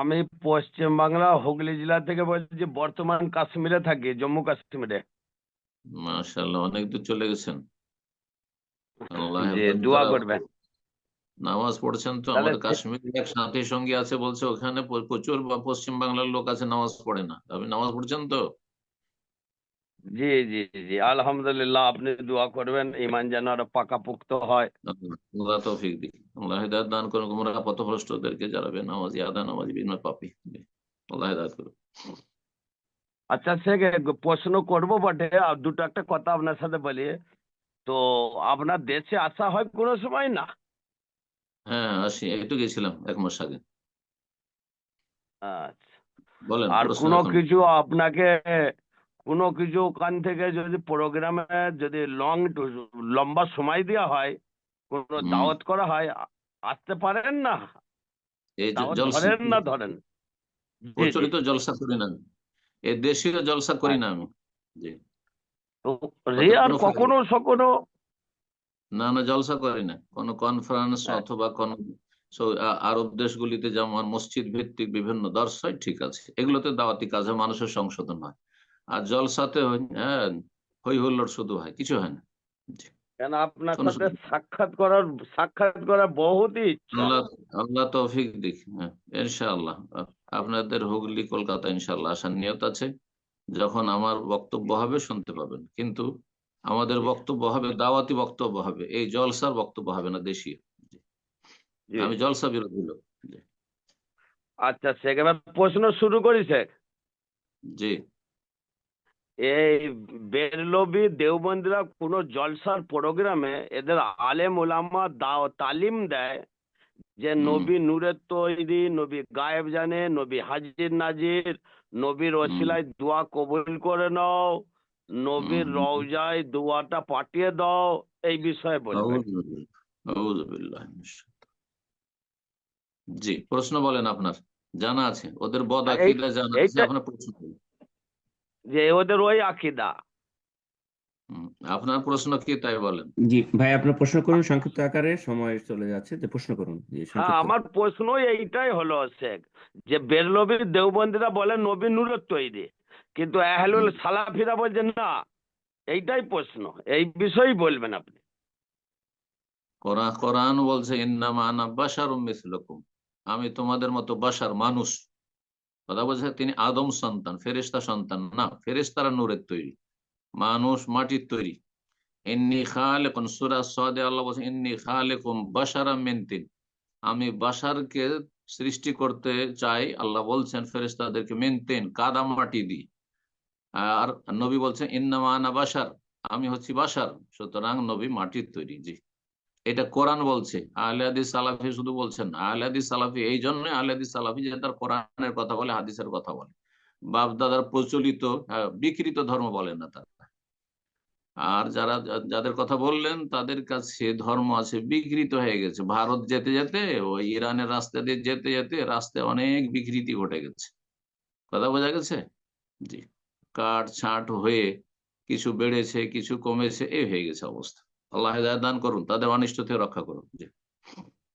আমি পশ্চিমবাংলা হুগলি জেলা থেকে বলছি বর্তমান কাশ্মীরে থাকি জম্মু কাশ্মীরে। মাশাআল্লাহ অনেক দূর চলে গেছেন। দোয়া করবেন। নামাজ পড়ছেন তো আমাদের কাশ্মীরে এক সাথী সঙ্গী আছে বলছে ওখানে প্রচুর বা পশ্চিম বাংলার লোক আছে নামাজ পড়ে না। আপনি নামাজ পড়ছেন তো? জি জি জি আলহামদুলিল্লাহ আপনি দোয়া করবেন ইমান যেন আরও পাকাপোক্ত হয়। আল্লাহ তৌফিক দিক। আল্লাহ হেদায়ত দান করুন পথভ্রষ্টদেরকে যারা নামাজি আদা নামাজি বিনা পাপি। আল্লাহ হেদায়ত করুন আচ্ছা সে প্রশ্ন করব বটে আর দুটো একটা কথা আপনার সাথে বলি। তো আপনার দেশে আসা হয় কোনো সময় না? হ্যাঁ আসি। একটু গেছিলাম এক মাস আগে। আচ্ছা। বলেন আর কোনো কিছু আপনাকে কোনো কিছু ওখান থেকে যদি প্রোগ্রামে যদি লং লম্বা সময় দেওয়া হয় কোনো দাওয়াত করা হয় আসতে পারেন না। ধরেন না ধরেন। প্রচলিত জলসা করি না। এই দেশীয় জলসা করি না আমি। কোনো কখনো সখনো না না জলসা করি না। কোন কনফারেন্স হ্যাঁ। অথবা কোন আরব দেশগুলিতে যেমন মসজিদ ভিত্তিক বিভিন্ন দর্শ ঠিক আছে। এগুলোতে দাওয়াতি কাজে মানুষের সংশোধন হয়। আর জলসাতে হয়- হ্যাঁ হই হুল্লোড় শুধু হয় কিছু হয় না। কেন আপনার সাথে সাক্ষাৎ করার সাক্ষাৎ করার বহুতই ইচ্ছা। আল্লাহ আল্লাহ তৌফিক দিক হ্যাঁ ইনশাআল্লাহ। আপনাদের হুগলি কলকাতা ইনশাআল্লাহ আসার নিয়ত আছে। যখন আমার বক্তব্য হবে শুনতে পাবেন। কিন্তু আমাদের বক্তব্য হবে দাওয়াতি বক্তব্য হবে। এই জলসার বক্তব্য হবে না দেশীয়। আমি জলসা বিরোধী লোক। আচ্ছা সেখানে প্রশ্ন শুরু করেছে জি। এই বেরলবি দেওবন্দিরা কোনো জলসার প্রোগ্রামে এদের আলেম ওলামা দাও তালিম দেয় যে নবী নূরের তৈরি নবী গায়েব জানে নবী হাজির নাজির নবীর। ওসিলায় দোয়া কবুল করে নাও নবীর রওজায় দোয়াটা পাঠিয়ে দাও এই বিষয়ে বলবেন। জি প্রশ্ন বলেন আপনার জানা আছে ওদের বদ এই- আকিদা জানা আছে আপনার প্রশ্ন। যে ওদের ওই আকিদা। হুম, আপনার প্রশ্ন কি তাই বলেন? জি ভাই আপনার প্রশ্ন করুন সংক্ষিপ্ত আকারে সময় চলে যাচ্ছে যে প্রশ্ন করুন হ্যাঁ আমার প্রশ্ন এইটাই হলো শেখ যে বেরলবির দেওবন্দিরা বলে নবী নূরের তৈরি কিন্তু আহলুল সালাফিরা বলছেন না এইটাই প্রশ্ন এই বিষয়েই বলবেন আপনি। কোরআন কোরআন বলছে ইন্নামা আনা বাশারুম মিসলুকুম আমি তোমাদের মতো বাসার মানুষ কথা বলছে তিনি আদম সন্তান, ফেরেশতা সন্তান না, ফেরেশতারা নূরের তৈরি, মানুষ মাটির তৈরি। ইন্নি খালেকুন, সূরা সাদে, আল্লাহ বলছেন ইন্নি খালেকুম বাশারাম মিন তিন। আমি বাসারকে সৃষ্টি করতে চাই, আল্লাহ বলছেন ফেরেশতাদেরকে মেনতেন তিন, কাদা মাটি দি আর নবী বলছেন, ইন্নামা আনা বাশার, আমি হচ্ছি বাসার সুতরাং নবী মাটির তৈরি, জি। এটা কোরআন বলছে, আহলে হাদিস সালাফি শুধু বলছেন না। আহলে হাদিস সালাফি এই জন্য আহলে হাদিস সালাফি যে তার কোরআনের কথা বলে, হাদিসের কথা বলে। বাপ দাদার প্রচলিত বিকৃত ধর্ম বলেন না তারা। আর যারা, যাদের কথা বললেন, তাদের কাছে ধর্ম আছে বিকৃত হয়ে গেছে। ভারত যেতে যেতে ওই ইরানের রাস্তা দিয়ে যেতে যেতে রাস্তায় অনেক বিকৃতি ঘটে গেছে। কথা বোঝা গেছে? জি। কাট ছাট হয়ে কিছু বেড়েছে, কিছু কমেছে এই হয়ে গেছে অবস্থা। আল্লাহ দান করুন তাদের অনিষ্ট থেকে রক্ষা করুন।